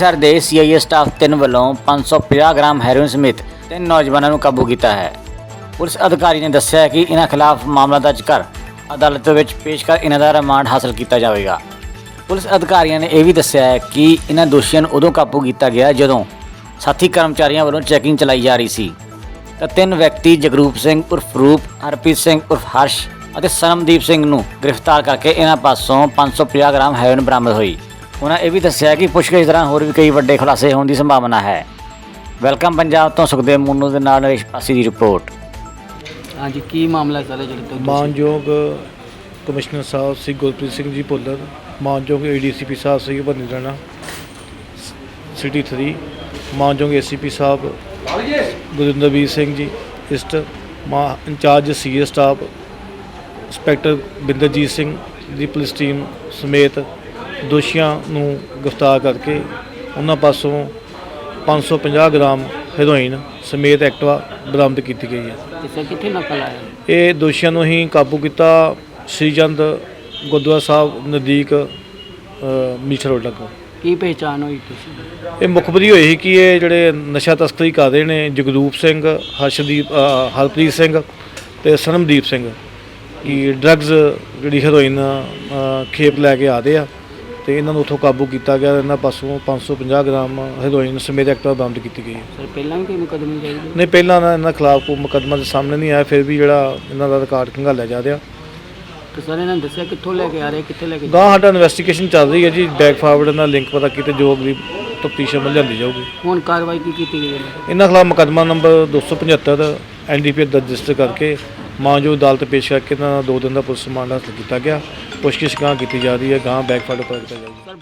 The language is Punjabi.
ਅੰਮ੍ਰਿਤਸਰ ਦੇ ਸੀਆਈਏ ਸਟਾਫ 3 ਵੱਲੋਂ 550 ਗ੍ਰਾਮ ਹੈਰੋਇਨ ਸਮੇਤ ਤਿੰਨ ਨੌਜਵਾਨਾਂ ਨੂੰ ਕਾਬੂ ਕੀਤਾ ਹੈ। ਪੁਲਿਸ ਅਧਿਕਾਰੀ ਨੇ ਦੱਸਿਆ ਕਿ ਇਹਨਾਂ ਖਿਲਾਫ ਮਾਮਲਾ ਦਰਜ ਕਰ ਅਦਾਲਤ ਵਿੱਚ ਪੇਸ਼ ਕਰ ਇਹਨਾਂ ਦਾ ਰਿਮਾਂਡ ਹਾਸਲ ਕੀਤਾ ਜਾਵੇਗਾ। ਪੁਲਿਸ ਅਧਿਕਾਰੀਆਂ ਨੇ ਇਹ ਵੀ ਦੱਸਿਆ ਹੈ ਕਿ ਇਹਨਾਂ ਦੋਸ਼ੀਆਂ ਨੂੰ ਉਦੋਂ ਕਾਬੂ ਕੀਤਾ ਗਿਆ ਜਦੋਂ ਸਾਥੀ ਕਰਮਚਾਰੀਆਂ ਵੱਲੋਂ ਚੈਕਿੰਗ ਚਲਾਈ ਜਾ ਰਹੀ ਸੀ। ਤਾਂ ਤਿੰਨ ਵਿਅਕਤੀ ਜਗਰੂਪ ਸਿੰਘ ਉਰਫ ਰੂਪ, ਹਰਪ੍ਰੀਤ ਸਿੰਘ ਉਰਫ ਹਰਸ਼ ਅਤੇ ਸਨਮਦੀਪ ਸਿੰਘ ਨੂੰ ਗ੍ਰਿਫਤਾਰ ਕਰਕੇ ਇਹਨਾਂ ਪਾਸੋਂ 550 ਗ੍ਰਾਮ ਹੈਰੋਇਨ ਬਰਾਮਦ ਹੋਈ। ਉਹਨਾਂ ਇਹ ਵੀ ਦੱਸਿਆ ਕਿ ਪੁੱਛਗਿੱਛ ਦੌਰਾਨ ਹੋਰ ਵੀ ਕਈ ਵੱਡੇ ਖੁਲਾਸੇ ਹੋਣ ਦੀ ਸੰਭਾਵਨਾ ਹੈ। ਵੈਲਕਮ ਪੰਜਾਬ ਤੋਂ ਸੁਖਦੇਵ ਮੁੰਨੂ ਦੇ ਨਾਲ ਨਰੇਸ਼ ਪਾਸੀ ਦੀ ਰਿਪੋਰਟ। ਹਾਂਜੀ ਕੀ ਮਾਮਲਾ ਸਰ ਜਿਹੜੇ ਮਾਨਯੋਗ ਕਮਿਸ਼ਨਰ ਸਾਹਿਬ ਸ੍ਰੀ ਗੁਰਪ੍ਰੀਤ ਸਿੰਘ ਜੀ ਭੁੱਲਰ ਮਾਨਯੋਗ ਏਡੀਸੀਪੀ ਸਾਹਿਬ ਸ੍ਰੀ ਭੰਨੀ ਰਾਣਾ ਸਿਟੀ 3 ਮਾਨਯੋਗ ਏਸੀਪੀ ਸਾਹਿਬ ਗੁਰਿੰਦਰਵੀਰ ਸਿੰਘ ਜੀ ਇਸਟ ਮਾ incharge CA staff inspector Binderjit Singh ਦੀ ਪੁਲਿਸ ਟੀਮ ਸਮੇਤ ਦੋਸ਼ੀਆਂ ਨੂੰ ਗ੍ਰਿਫਤਾਰ ਕਰਕੇ ਉਹਨਾਂ ਪਾਸੋਂ 550 ਗ੍ਰਾਮ ਹੈਰੋਇਨ ਸਮੇਤ ਐਕਟਵਾ ਬਰਾਮਦ ਕੀਤੀ ਗਈ ਹੈ। ਸਰ ਕਿੱਥੇ ਨਕਲ ਆਇਆ? ਇਹ ਦੋਸ਼ੀਆਂ ਨੂੰ ਹੀ ਕਾਬੂ ਕੀਤਾ ਸ਼੍ਰੀਚੰਦ ਗੁਰਦੁਆਰਾ ਸਾਹਿਬ ਨਜ਼ਦੀਕ ਮੀਠਾ ਰੋਡ ਲੱਗੋ। ਕੀ ਪਹਿਚਾਣ ਹੋਈ ਤੁਸੀਂ? ਇਹ ਮੁਖਬਰੀ ਹੋਈ ਸੀ ਕਿ ਇਹ ਜਿਹੜੇ ਨਸ਼ਾ ਤਸਕਰੀ ਕਰ ਰਹੇ ਨੇ ਜਗਰੂਪ ਸਿੰਘ ਹਰਸ਼ਦੀਪ ਅ, ਹਰਪ੍ਰੀਤ ਸਿੰਘ ਤੇ ਸਨਮਦੀਪ ਸਿੰਘ ਕਿ ਡਰੱਗਸ ਜਿਹੜੀ ਹੈਰੋਇਨ ਅ, ਖੇਪ ਲੈ ਕੇ ਆਦੇ ਆ। ਤੇ ਇਹਨਾਂ ਨੂੰ ਉੱਥੋਂ ਕਾਬੂ ਕੀਤਾ ਗਿਆ ਇਹਨਾਂ ਪਾਸੋਂ 550 ਗ੍ਰਾਮ ਹੈਰੋਇਨ ਸਮੇਤ ਐਕਟਵਾ ਬਰਾਮਦ ਕੀਤੀ ਗਈ ਹੈ। ਸਰ ਪਹਿਲਾਂ ਵੀ ਕੋਈ ਮੁਕਦਮੇ ਨਹੀਂ ਪਹਿਲਾਂ ਨਾ ਇਹਨਾਂ ਖਿਲਾਫ ਕੋਈ ਮੁਕੱਦਮਾ ਦੇ ਸਾਹਮਣੇ ਨਹੀਂ ਆਇਆ ਫਿਰ ਵੀ ਜਿਹੜਾ ਇਹਨਾਂ ਦਾ ਰਿਕਾਰਡ ਖੰਗਾਲਿਆ ਜਾ ਰਿਹਾ। ਤੇ ਸਰ ਇਹਨਾਂ ਨੇ ਦੱਸਿਆ ਕਿੱਥੋਂ ਲੈ ਕੇ ਆ ਰਹੇ ਕਿੱਥੇ ਲੈ ਕੇ ਗਾਂ ਸਾਡਾ ਇਨਵੈਸਟੀਗੇਸ਼ਨ ਚੱਲ ਰਹੀ ਹੈ ਜੀ ਬੈਕ ਫਾਰਵਰਡ ਨਾਲ ਲਿੰਕ ਪਤਾ ਕੀਤੇ ਜੋ ਅਗਲੀ ਤਫਤੀਸ਼ ਅਮਲ ਜਾਂਦੀ ਜਾਊਗੀ। ਹੁਣ ਕਾਰਵਾਈ ਕੀ ਕੀਤੀ ਗਈ ਹੈ? ਇਹਨਾਂ ਖਿਲਾਫ ਮੁਕੱਦਮਾ ਨੰਬਰ 275 ਐਨਡੀਪੀ ਰਜਿਸਟਰ ਕਰਕੇ ਮਾਂ ਜੋ ਅਦਾਲਤ ਪੇਸ਼ ਕਰਕੇ ਤਾਂ ਦੋ ਦਿਨ ਦਾ ਪੁਲਿਸ ਰਿਮਾਂਡ ਹਾਸਲ ਕੀਤਾ ਗਿਆ। ਪੁੱਛਗਿੱਛ ਗਾਂ ਕੀਤੀ ਜਾ ਰਹੀ ਹੈ। ਗਾਂ ਬੈਕਫਾਰਡ ਪਰ ਕੀਤਾ ਜਾਊਗਾ।